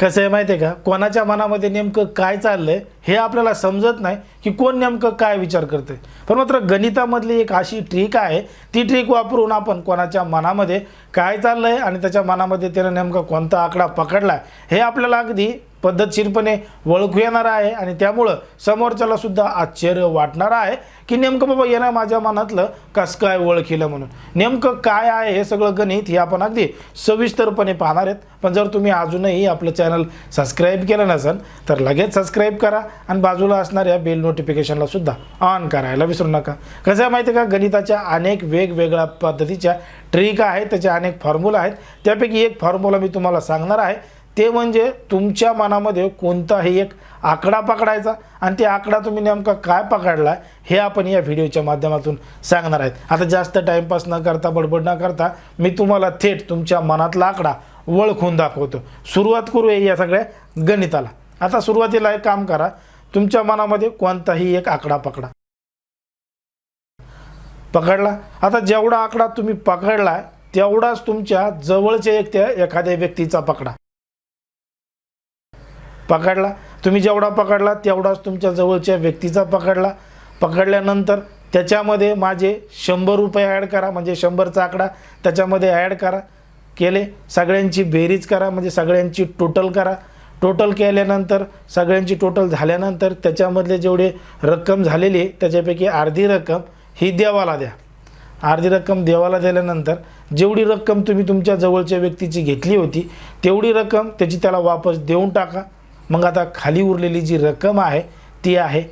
कसं आहे माहिती आहे का? कोणाच्या मनामध्ये नेमकं काय चाललंय हे आपल्याला समजत नाही की कोण नेमकं काय विचार करते पण मात्र गणितामधली एक अशी ट्रिक आहे ती ट्रिक वापरून आपण कोणाच्या मनामध्ये काय चाललंय आणि त्याच्या मनामध्ये त्यानं नेमका कोणता आकडा पकडला हे आपल्याला अगदी पद्धतशीरपणे ओळखू येणार आहे आणि त्यामुळं समोरच्याला सुद्धा आश्चर्य वाटणार आहे की नेमकं बाबा येणं माझ्या मनातलं कसं काय ओळखीलं म्हणून. नेमकं काय आहे हे सगळं गणित हे आपण अगदी सविस्तरपणे पाहणार आहेत. पण जर तुम्ही अजूनही आपलं चॅनल सबस्क्राईब केलं नसेल तर लगेच सबस्क्राईब करा आणि बाजूला असणाऱ्या बेल नोटिफिकेशनला सुद्धा ऑन करायला विसरू नका. कसं आहे माहिती आहे का? गणिताच्या अनेक वेगवेगळ्या पद्धतीच्या ट्रिक आहेत त्याचे अनेक फॉर्म्युला आहेत. त्यापैकी एक फॉर्म्युला मी तुम्हाला सांगणार आहे. ते म्हणजे तुमच्या मनामध्ये कोणताही एक आकडा पकडायचा आणि ते आकडा तुम्ही नेमका काय पकडला हे आपण या व्हिडिओच्या माध्यमातून सांगणार आहेत. आता जास्त टाईमपास न करता बडबड न करता मी तुम्हाला थेट तुमच्या मनातला आकडा ओळखून दाखवतो. सुरुवात करूया या सगळ्या गणिताला. आता सुरुवातीला एक काम करा तुमच्या मनामध्ये कोणताही एक आकडा पकडा. पकडला? आता जेवढा आकडा तुम्ही पकडला तेवढाच तुमच्या जवळच्या एक त्या एखाद्या व्यक्तीचा पकडा. पकडला. तुम्ही जेवढा पकडला तेवढाच तुमच्या जवळच्या व्यक्तीचा पकडला. पकडल्यानंतर त्याच्यामध्ये माझे शंभर रुपये ॲड करा म्हणजे शंभरचा आकडा त्याच्यामध्ये ॲड करा केले. सगळ्यांची बेरीज करा म्हणजे सगळ्यांची टोटल करा. टोटल केल्यानंतर सगळ्यांची टोटल झाल्यानंतर त्याच्यामधले जेवढे रक्कम झालेली आहे त्याच्यापैकी अर्धी रक्कम ही देवाला द्या. अर्धी रक्कम देवाला दिल्यानंतर जेवढी रक्कम तुम्ही तुमच्या जवळच्या व्यक्तीची घेतली होती तेवढी रक्कम त्याची त्याला वापस देऊन टाका. मग आता खाली उरलेली जी रक्कम आहे ती आहे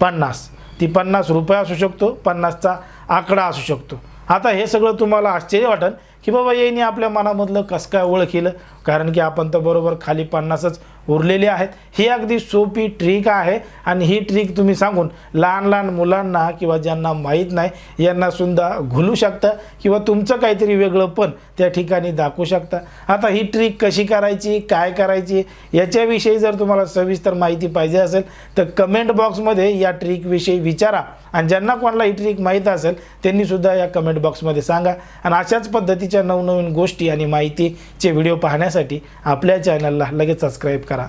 पन्नास. ती पन्नास रुपये असू शकतो पन्नासचा आकडा असू शकतो. आता हे सगळं तुम्हाला आश्चर्य वाटेल की बाबा यांनी आपल्या मनामधलं कसं काय ओळखीलं कारण की आपण तर बरोबर खाली पन्नासच उरलेले आहेत. ही अगदी सोपी ट्रिक आहे आणि ही ट्रिक तुम्ही सांगून लहान लहान मुलांना किंवा ज्यांना माहीत नाही यांना सुद्धा घुलू शकता किंवा तुमचं काहीतरी वेगळं पण त्या ठिकाणी दाखवू शकता. आता ही ट्रिक कशी करायची काय करायची याच्याविषयी जर तुम्हाला सविस्तर माहिती पाहिजे असेल तर कमेंट बॉक्समध्ये या ट्रिकविषयी विचारा. आणि ज्यांना कोणाला ही ट्रिक माहीत असेल त्यांनीसुद्धा या कमेंट बॉक्समध्ये सांगा. आणि अशाच पद्धतीच्या नवनवीन गोष्टी आणि माहितीचे व्हिडिओ पाहण्यासाठी आपल्या चॅनलला लगेच सबस्क्राईब करा.